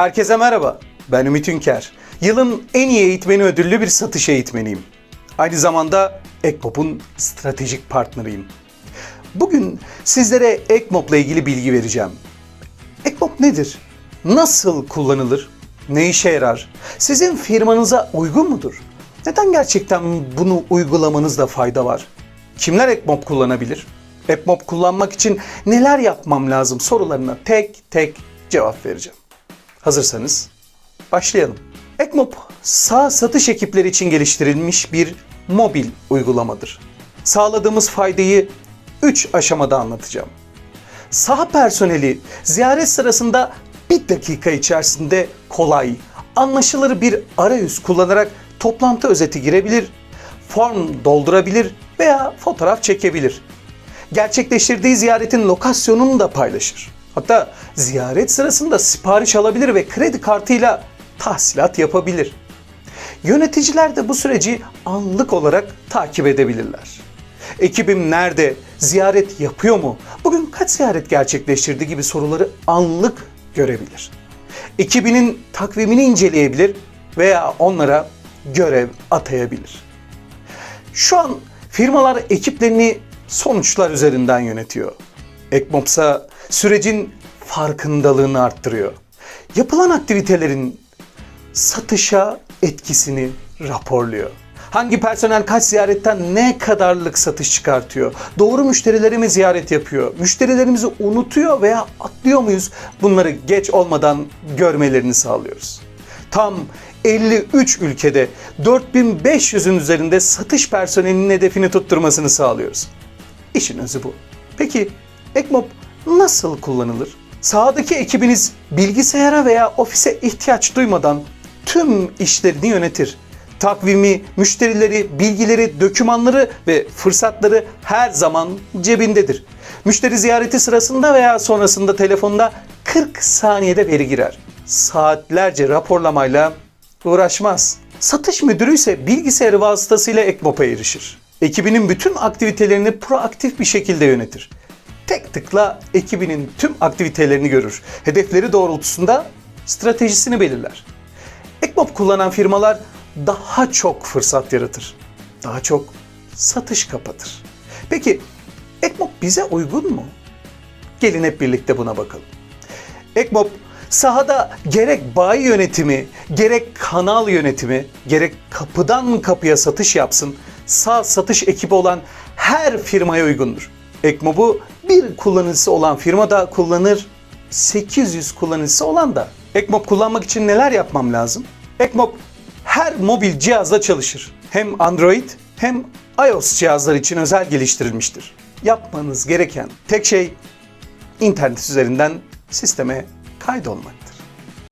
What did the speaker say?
Herkese merhaba. Ben Ümit Ünker. Yılın en iyi eğitmeni ödüllü bir satış eğitmeniyim. Aynı zamanda Ekmop'un stratejik partneriyim. Bugün sizlere Ekmop'la ilgili bilgi vereceğim. Ekmop nedir? Nasıl kullanılır? Ne işe yarar? Sizin firmanıza uygun mudur? Neden gerçekten bunu uygulamanızda fayda var? Kimler Ekmop kullanabilir? Ekmop kullanmak için neler yapmam lazım sorularına tek tek cevap vereceğim. Hazırsanız başlayalım. Ekmop sağ satış ekipleri için geliştirilmiş bir mobil uygulamadır. Sağladığımız faydayı 3 aşamada anlatacağım. Saha personeli ziyaret sırasında bir dakika içerisinde kolay, anlaşılır bir arayüz kullanarak toplantı özeti girebilir, form doldurabilir veya fotoğraf çekebilir. Gerçekleştirdiği ziyaretin lokasyonunu da paylaşır. Hatta ziyaret sırasında sipariş alabilir ve kredi kartıyla tahsilat yapabilir. Yöneticiler de bu süreci anlık olarak takip edebilirler. Ekibim nerede? Ziyaret yapıyor mu? Bugün kaç ziyaret gerçekleştirdi gibi soruları anlık görebilir. Ekibinin takvimini inceleyebilir veya onlara görev atayabilir. Şu an firmalar ekiplerini sonuçlar üzerinden yönetiyor. Ekmopsa sürecin farkındalığını arttırıyor. Yapılan aktivitelerin satışa etkisini raporluyor. Hangi personel kaç ziyaretten ne kadarlık satış çıkartıyor? Doğru müşterilere mi ziyaret yapıyor? Müşterilerimizi unutuyor veya atlıyor muyuz? Bunları geç olmadan görmelerini sağlıyoruz. Tam 53 ülkede 4500'ün üzerinde satış personelinin hedefini tutturmasını sağlıyoruz. İşin özü bu. Peki Ekmop nasıl kullanılır? Sahadaki ekibiniz bilgisayara veya ofise ihtiyaç duymadan tüm işlerini yönetir. Takvimi, müşterileri, bilgileri, dokümanları ve fırsatları her zaman cebindedir. Müşteri ziyareti sırasında veya sonrasında telefonda 40 saniyede veri girer. Saatlerce raporlamayla uğraşmaz. Satış müdürü ise bilgisayarı vasıtasıyla Ekmop'a erişir. Ekibinin bütün aktivitelerini proaktif bir şekilde yönetir. Tek tıkla ekibinin tüm aktivitelerini görür. Hedefleri doğrultusunda stratejisini belirler. Ekmop kullanan firmalar daha çok fırsat yaratır. Daha çok satış kapatır. Peki Ekmop bize uygun mu? Gelin hep birlikte buna bakalım. Ekmop sahada gerek bayi yönetimi, gerek kanal yönetimi, gerek kapıdan kapıya satış yapsın, sağ satış ekibi olan her firmaya uygundur. Ekmop'u bir kullanıcısı olan firma da kullanır, 800 kullanıcısı olan da. Ekmop kullanmak için neler yapmam lazım? Ekmop her mobil cihazda çalışır. Hem Android hem iOS cihazlar için özel geliştirilmiştir. Yapmanız gereken tek şey internet üzerinden sisteme kaydolmak.